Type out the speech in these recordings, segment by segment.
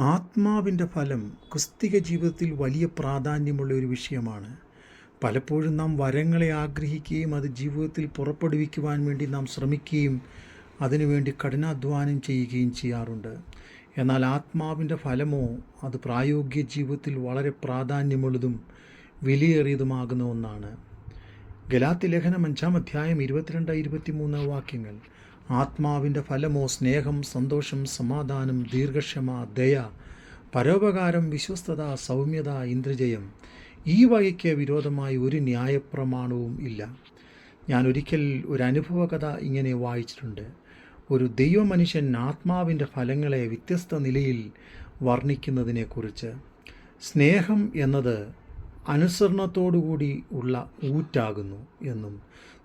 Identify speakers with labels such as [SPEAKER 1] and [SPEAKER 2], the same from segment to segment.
[SPEAKER 1] ആത്മാവിന്റെ ഫലം ക്രിസ്തിക ജീവിതത്തിൽ വലിയ പ്രാധാന്യമുള്ള ഒരു വിഷയമാണ്. പലപ്പോഴും നാം വരങ്ങളെ ആഗ്രഹിക്കുകയും അത് ജീവിതത്തിൽ പുറപ്പെടുവിക്കുവാൻ വേണ്ടി നാം ശ്രമിക്കുകയും അതിനുവേണ്ടി കഠിനാധ്വാനം ചെയ്യുകയും ചെയ്യാറുണ്ട്. എന്നാൽ ആത്മാവിന്റെ ഫലമോ അത് പ്രായോഗിക ജീവിതത്തിൽ വളരെ പ്രാധാന്യമുള്ളതും വിലയേറിയതുമാകുന്ന ഒന്നാണ്. ഗലാത്തി ലേഖനം അഞ്ചാം അധ്യായം ഇരുപത്തിരണ്ട് ഇരുപത്തിമൂന്ന് വാക്യങ്ങൾ. ആത്മാവിന്റെ ഫലമോ സ്നേഹം സന്തോഷം സമാധാനം ദീർഘക്ഷമ ദയ പരോപകാരം വിശ്വസ്തത സൗമ്യത ഇന്ദ്രജയം ഈ വകയ്ക്ക് വിരോധമായി ഒരു ന്യായപ്രമാണവും ഇല്ല. ഞാൻ ഒരിക്കൽ ഒരു അനുഭവകഥ ഇങ്ങനെ വായിച്ചിട്ടുണ്ട്. ഒരു ദൈവമനുഷ്യൻ ആത്മാവിന്റെ ഫലങ്ങളെ വ്യത്യസ്ത നിലയിൽ വർണിക്കുന്നതിനെക്കുറിച്ച്. സ്നേഹം എന്നത് അനുസരണത്തോടുകൂടി ഉള്ള ഊറ്റാകുന്നു എന്നും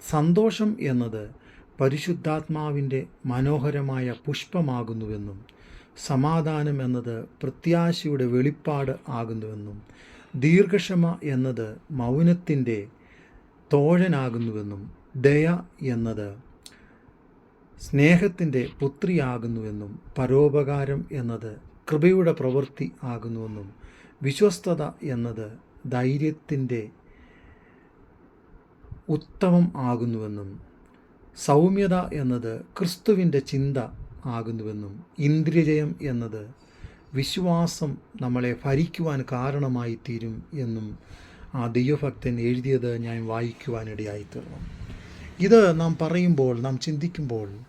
[SPEAKER 1] സന്തോഷം എന്നത് പരിശുദ്ധാത്മാവിന്റെ മനോഹരമായ പുഷ്പമാകുന്നുവെന്നും സമാധാനം എന്നത് പ്രത്യാശയുടെ വെളിപ്പാട് ആകുന്നുവെന്നും ദീർഘക്ഷമ എന്നത് മൗനത്തിന്റെ തോഴനാകുന്നുവെന്നും ദയ എന്നത് സ്നേഹത്തിന്റെ പുത്രിയാകുന്നുവെന്നും പരോപകാരം എന്നത് കൃപയുടെ പ്രവൃത്തി ആകുന്നുവെന്നും വിശ്വസ്തത എന്നത് ധൈര്യത്തിന്റെ ഉത്തമം ആകുന്നുവെന്നും സൗമ്യത എന്നത് ക്രിസ്തുവിന്റെ ചിന്ത ആകുന്നുവെന്നും ഇന്ദ്രിയജയം എന്നത് വിശ്വാസം നമ്മളെ ഭരിക്കുവാൻ കാരണമായി തീരും എന്നും ആ ദൈവഭക്തൻ എഴുതിയത് ഞാൻ വായിക്കുവാനിടയായി തീർന്നു ഇത് നാം പറയുമ്പോൾ നാം ചിന്തിക്കുമ്പോൾ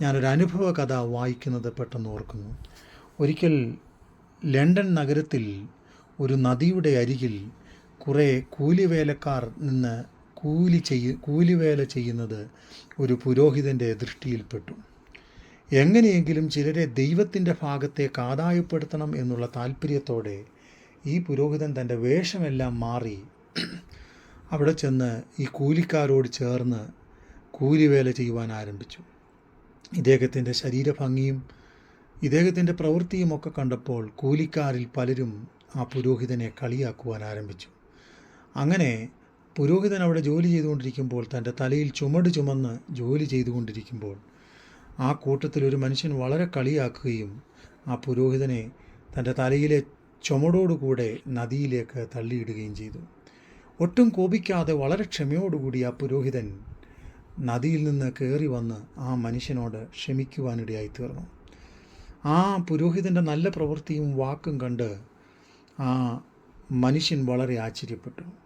[SPEAKER 1] ഞാനൊരു അനുഭവ കഥ വായിക്കുന്നത് പെട്ടെന്ന് ഓർക്കുന്നു. ഒരിക്കൽ ലണ്ടൻ നഗരത്തിൽ ഒരു നദിയുടെ അരികിൽ കുറേ കൂലിവേലക്കാർ നിന്ന് കൂലി ചെയ്യ കൂലിവേല ചെയ്യുന്നത് ഒരു പുരോഹിതന്റെ ദൃഷ്ടിയിൽപ്പെട്ടു. എങ്ങനെയെങ്കിലും ചിലരെ ദൈവത്തിന്റെ ഭാഗത്തെ ആദായപ്പെടുത്തണം എന്നുള്ള താല്പര്യത്തോടെ ഈ പുരോഹിതൻ തന്റെ വേഷമെല്ലാം മാറി അവിടെ ചെന്ന് ഈ കൂലിക്കാരോട് ചേർന്ന് കൂലിവേല ചെയ്യുവാൻ ആരംഭിച്ചു. ഇദ്ദേഹത്തിന്റെ ശരീരഭംഗിയും ഇദ്ദേഹത്തിന്റെ പ്രവൃത്തിയും ഒക്കെ കണ്ടപ്പോൾ കൂലിക്കാരിൽ പലരും ആ പുരോഹിതനെ കളിയാക്കുവാൻ ആരംഭിച്ചു. അങ്ങനെ പുരോഹിതൻ അവിടെ ജോലി ചെയ്തുകൊണ്ടിരിക്കുമ്പോൾ തന്റെ തലയിൽ ചുമട് ചുമന്ന് ജോലി ചെയ്തുകൊണ്ടിരിക്കുമ്പോൾ ആ കൂട്ടത്തിൽ ഒരു മനുഷ്യൻ വളരെ കളിയാക്കുകയും ആ പുരോഹിതനെ തന്റെ തലയിലെ ചുമടോടുകൂടെ നദിയിലേക്ക് തള്ളിയിടുകയും ചെയ്തു. ഒട്ടും കോപിക്കാതെ വളരെ ക്ഷമയോടുകൂടി ആ പുരോഹിതൻ നദിയിൽ നിന്ന് കയറി വന്ന് ആ മനുഷ്യനോട് ക്ഷമിക്കുവാനിടയായി തീർന്നു. ആ പുരോഹിതന്റെ നല്ല പ്രവൃത്തിയും വാക്കും കണ്ട് ആ മനുഷ്യൻ വളരെ ആശ്ചര്യപ്പെട്ടു.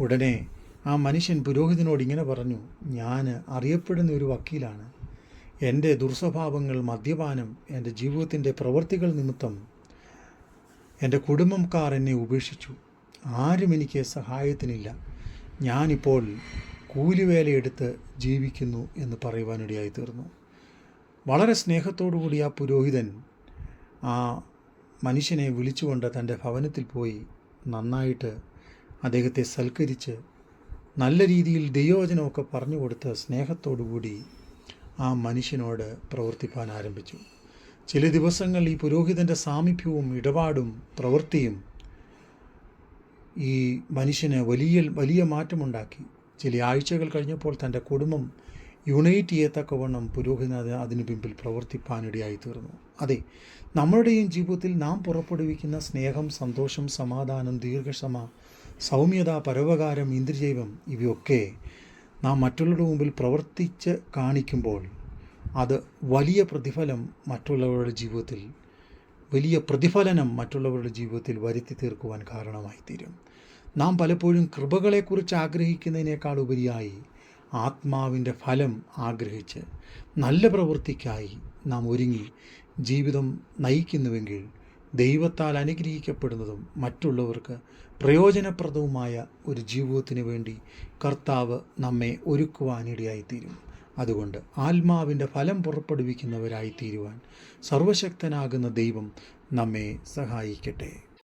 [SPEAKER 1] ഉടനെ ആ മനുഷ്യൻ പുരോഹിതനോട് ഇങ്ങനെ പറഞ്ഞു ഞാൻ അറിയപ്പെടുന്ന ഒരു വക്കീലാണ്. എന്റെ ദുർസ്വഭാവങ്ങൾ മദ്യപാനം എന്റെ ജീവിതത്തിന്റെ പ്രവൃത്തികൾ നിമിത്തം എന്റെ കുടുംബക്കാർ എന്നെ ഉപേക്ഷിച്ചു. ആരും എനിക്ക് സഹായത്തിനില്ല. ഞാനിപ്പോൾ കൂലിവേലയെടുത്ത് ജീവിക്കുന്നു എന്ന് പറയുവാനിടയായി തീർന്നു വളരെ സ്നേഹത്തോടുകൂടി ആ പുരോഹിതൻ ആ മനുഷ്യനെ വിളിച്ചുകൊണ്ട് തന്റെ ഭവനത്തിൽ പോയി നന്നായിട്ട് അദ്ദേഹത്തെ സൽക്കരിച്ച് നല്ല രീതിയിൽ ദൈവവചനമൊക്കെ പറഞ്ഞു കൊടുത്ത് സ്നേഹത്തോടുകൂടി ആ മനുഷ്യനോട് പ്രവർത്തിപ്പാൻ ആരംഭിച്ചു. ചില ദിവസങ്ങൾ ഈ പുരോഹിതന്റെ സാമീപ്യവും ഇടപാടും പ്രവൃത്തിയും ഈ മനുഷ്യന് വലിയ വലിയ മാറ്റമുണ്ടാക്കി. ചില ആഴ്ചകൾ കഴിഞ്ഞപ്പോൾ തന്റെ കുടുംബം യുണൈറ്റ് ചെയ്യത്തക്കവണ്ണം പുരോഹിതൻ അത് അതിന് പിമ്പിൽ പ്രവർത്തിപ്പാനിടയായി തീർന്നു അതെ നമ്മുടെയും ജീവിതത്തിൽ നാം പുറപ്പെടുവിക്കുന്ന സ്നേഹം സന്തോഷം സമാധാനം ദീർഘക്ഷമ സൗമ്യത പരോപകാരം ഇന്ദ്രജൈവം ഇവയൊക്കെ നാം മറ്റുള്ളവരുടെ മുമ്പിൽ പ്രവർത്തിച്ച് കാണിക്കുമ്പോൾ അത് വലിയ പ്രതിഫലം മറ്റുള്ളവരുടെ ജീവിതത്തിൽ വലിയ പ്രതിഫലനം മറ്റുള്ളവരുടെ ജീവിതത്തിൽ വരുത്തി തീർക്കുവാൻ കാരണമായി തീരും നാം പലപ്പോഴും കൃപകളെക്കുറിച്ച് ആഗ്രഹിക്കുന്നതിനേക്കാൾ ഉപരിയായി ആത്മാവിന്റെ ഫലം ആഗ്രഹിച്ച് നല്ല പ്രവൃത്തിക്കായി നാം ഒരുങ്ങി ജീവിതം നയിക്കുന്നുവെങ്കിൽ ദൈവത്താൽ അനുഗ്രഹിക്കപ്പെടുന്നതും മറ്റുള്ളവർക്ക് പ്രയോജനപ്രദവുമായ ഒരു ജീവിതത്തിന് വേണ്ടി കർത്താവ് നമ്മെ ഒരുക്കുവാനിടയായിത്തീരും. അതുകൊണ്ട് ആത്മാവിന്റെ ഫലം പുറപ്പെടുവിക്കുന്നവരായിത്തീരുവാൻ സർവശക്തനാകുന്ന ദൈവം നമ്മെ സഹായിക്കട്ടെ.